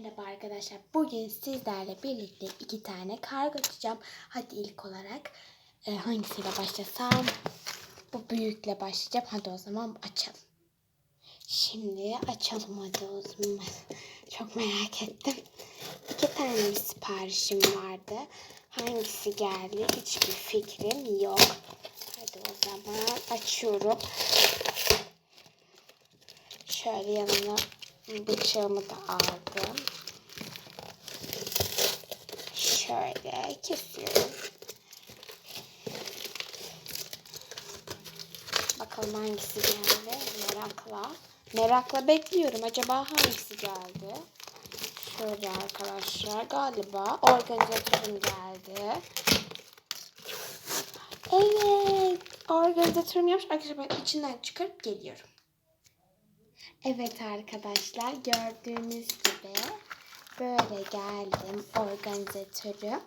Merhaba arkadaşlar. Bugün sizlerle birlikte iki tane kargo açacağım. Hadi ilk olarak e, hangisiyle başlasam? Bu büyükle başlayacağım. Hadi o zaman açalım. Şimdi açalım hadi o zaman. Çok merak ettim. İki tane siparişim vardı. Hangisi geldi? Hiçbir fikrim yok. Hadi o zaman açıyorum. Şöyle yanına bıçağımı da aldım. Şöyle kesiyorum. Bakalım hangisi geldi. Merakla. Merakla bekliyorum. Acaba hangisi geldi? Şöyle arkadaşlar galiba organizatörüm geldi. Evet. Organizatörüm yapmış. Arkadaşlar ben içinden çıkarıp geliyorum. Evet arkadaşlar gördüğünüz gibi böyle geldim organizatörü.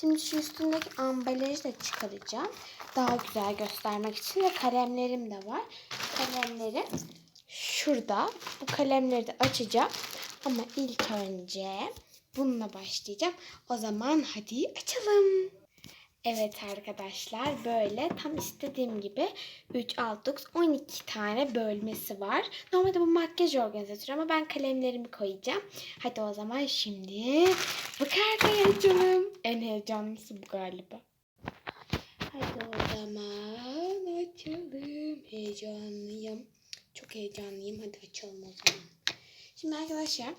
Şimdi şu üstündeki ambalajı da çıkaracağım. Daha güzel göstermek için ve kalemlerim de var. Kalemleri şurada. Bu kalemleri de açacağım. Ama ilk önce bununla başlayacağım. O zaman hadi açalım. Evet arkadaşlar böyle tam istediğim gibi 3, 6, 9, 12 tane bölmesi var. Normalde bu makyaj organizatörü ama ben kalemlerimi koyacağım. Hadi o zaman şimdi kartayı açalım. En heyecanlısı bu galiba. Hadi o zaman açalım. Heyecanlıyım. Çok heyecanlıyım. Hadi açalım o zaman. Şimdi arkadaşlar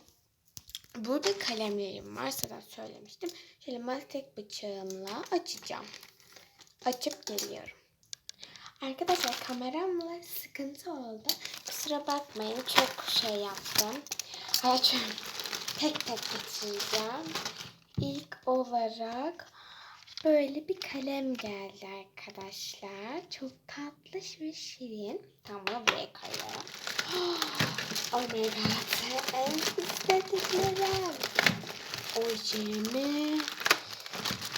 Burada kalemlerim var. Sana söylemiştim. Şöyle mastek bıçağımla açacağım. Açıp geliyorum. Arkadaşlar kameramla sıkıntı oldu. Kusura bakmayın. Çok şey yaptım. Açıyorum. Tek tek getireceğim. İlk olarak böyle bir kalem geldi arkadaşlar. Çok tatlış ve şirin. Tam bunu buraya koyuyorum. Oh my god. En istediklerim. Ojemi.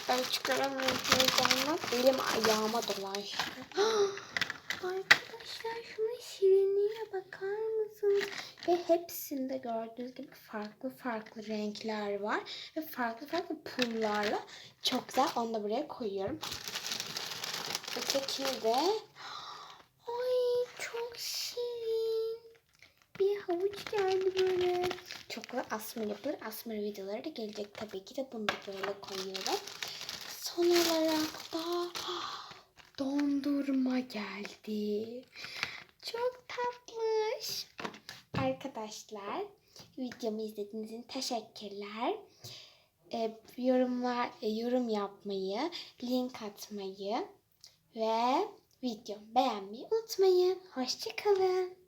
Ben çıkaramıyorum heyecanla. Elim ayağıma dolaştı. Arkadaşlar şuna şirinliğe bakar mısınız? Ve hepsinde gördüğünüz gibi farklı farklı renkler var. Ve farklı farklı pullarla çok güzel. Onu da buraya koyuyorum. Ötekini de Ay çok şirin. Havuç geldi böyle. Çok da asmır yapılır. Asmır videoları da gelecek tabii ki de bunu da böyle koyuyorum. Son olarak da dondurma geldi. Çok tatlış. Arkadaşlar videomu izlediğiniz için teşekkürler. Ee, yorumlar, e, yorum yapmayı, link atmayı ve videomu beğenmeyi unutmayın. Hoşçakalın.